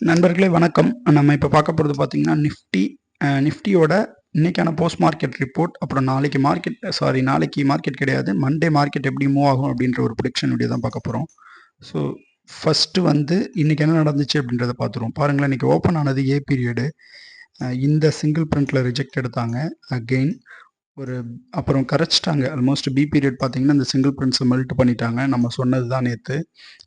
நண்பர்களே வணக்கம். நம்ம இப்போ பார்க்க போகிறது பார்த்தீங்கன்னா நிஃப்டி நிஃப்டியோட இன்னைக்கான போஸ்ட் மார்க்கெட் ரிப்போர்ட் அப்புறம் நாளைக்கு மார்க்கெட் சாரி நாளைக்கு மார்க்கெட் கிடையாது. மண்டே மார்க்கெட் எப்படி மூவ் ஆகும் அப்படின்ற ஒரு ப்ரிடிக்ஷன் வீடியோ தான் பார்க்க போகிறோம் ஸோ ஃபஸ்ட்டு வந்து இன்னைக்கு என்ன நடந்துச்சு அப்படின்றத பார்த்துருவோம் பாருங்களேன் இன்றைக்கி ஓப்பன் ஆனது ஏ பீரியடு இந்த சிங்கிள் பிரிண்டில் ரிஜெக்ட் எடுத்தாங்க. அகெயின் ஒரு அப்புறம் கரைச்சிட்டாங்க. ஆல்மோஸ்ட் பி பீரியட் பார்த்தீங்கன்னா இந்த சிங்கிள் பிரிண்ட்ஸை மெல்ட் பண்ணிட்டாங்க. நம்ம சொன்னது தான் நேற்று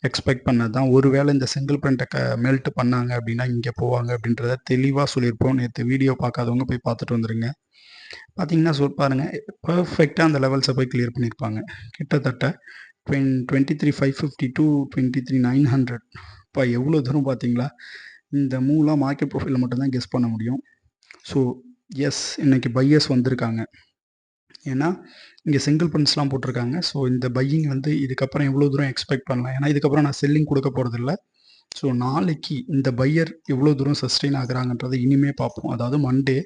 எக்ஸ்பெக்ட் பண்ணது தான் ஒருவேளை இந்த சிங்கிள் பிரிண்ட்டை க மெல்ட் பண்ணாங்க அப்படின்னா இங்கே போவாங்க அப்படின்றத தெளிவாக சொல்லியிருப்போம் நேற்று வீடியோ பார்க்காதவங்க போய் பார்த்துட்டு வந்துருங்க. பார்த்தீங்கன்னா சொல் பாருங்க. பர்ஃபெக்டாக அந்த லெவல்ஸை போய் கிளியர் பண்ணியிருப்பாங்க கிட்டத்தட்ட டுவென் twenty three five fifty two twenty three nine hundred இப்போ எவ்வளோ தூரம் பார்த்தீங்களா இந்த மூலாம் மார்க்கெட் ப்ரொஃபைலில் மட்டும்தான் கெஸ் பண்ண முடியும். ஸோ எஸ் இன்னைக்கு பையர்ஸ் வந்திருக்காங்க. ஏன்னா இங்கே சிங்கிள் பிரிண்ட்ஸ்லாம் போட்டிருக்காங்க. ஸோ இந்த பையிங் வந்து இதுக்கப்புறம் எவ்வளோ தூரம் எக்ஸ்பெக்ட் பண்ணலாம்? ஏன்னா இதுக்கப்புறம் நான் செல்லிங் கொடுக்க போகிறதில்ல ஸோ நாளைக்கு இந்த பையர் எவ்வளோ தூரம் சஸ்டெயின் ஆகுறாங்கன்றதை இனிமே பார்ப்போம். அதாவது மண்டே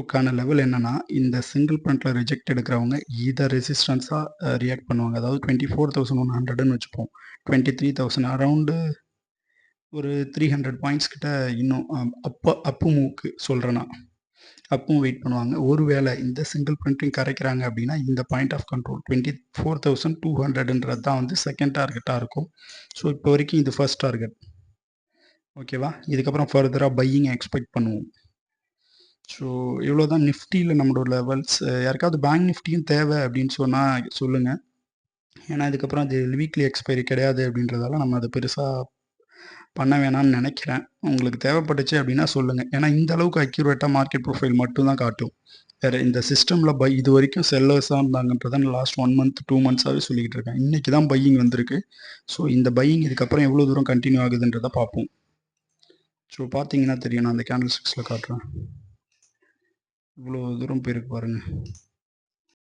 உக்கான லெவல் என்னென்னா இந்த சிங்கிள் பிரிண்ட்டில் ரிஜெக்ட் எடுக்கிறவங்க இதை ரெசிஸ்டன்ஸாக ரியாக்ட் பண்ணுவாங்க. அதாவது டுவெண்ட்டி ஃபோர் தௌசண்ட் ஒன் ஹண்ட்ரட்னு வச்சுப்போம். டுவெண்ட்டி த்ரீ தௌசண்ட் அரௌண்டு ஒரு த்ரீ ஹண்ட்ரட் பாயிண்ட்ஸ் கிட்ட இன்னும் அப்போ அப்பு மூக்கு சொல்கிறேன்னா அப்பவும் வெயிட் பண்ணுவாங்க. ஒருவேளை இந்த சிங்கிள் பிரிண்டிங் கரைக்கிறாங்க அப்படின்னா இந்த point of control twenty four thousand two ஹண்ட்ரட்ன்றது தான் வந்து செகண்ட் டார்கெட்டாக இருக்கும். ஸோ இப்போ வரைக்கும் இது ஃபர்ஸ்ட் டார்கெட் ஓகேவா இதுக்கப்புறம் ஃபர்தராக பையிங் எக்ஸ்பெக்ட் பண்ணுவோம். ஸோ இவ்வளோ தான் நிஃப்டியில் நம்மளோட லெவல்ஸ் யாருக்காவது பேங்க் நிஃப்டியும் தேவை அப்படின்னு சொன்னால் சொல்லுங்கள் ஏன்னா இதுக்கப்புறம் அது வீக்லி எக்ஸ்பைரி கிடையாது அப்படின்றதால நம்ம அதை பெருசாக பண்ண வேணாம்னு நினைக்கிறேன். உங்களுக்கு தேவைப்பட்டுச்சு அப்படின்னா சொல்லுங்கள் ஏன்னா இந்த அளவுக்கு அக்யூரேட்டாக மார்க்கெட் ப்ரொஃபைல் மட்டும்தான் காட்டும். வேறு இந்த சிஸ்டமில் பை இது வரைக்கும் செல்லர்ஸாக இருந்தாங்கன்றதை நான் லாஸ்ட் ஒன் மந்த் டூ மந்த்ஸாகவே சொல்லிக்கிட்டு இருக்கேன். இன்றைக்கி தான் பையிங் வந்திருக்கு. ஸோ இந்த பையிங் இதுக்கப்புறம் எவ்வளோ தூரம் கண்டினியூ ஆகுதுன்றதை பார்ப்போம். ஸோ பார்த்தீங்கன்னா தெரியும். நான் அந்த கேண்டில் ஸ்டிக்ஸில் காட்டுறேன். இவ்வளோ தூரம் போயிருக்கு பாருங்கள்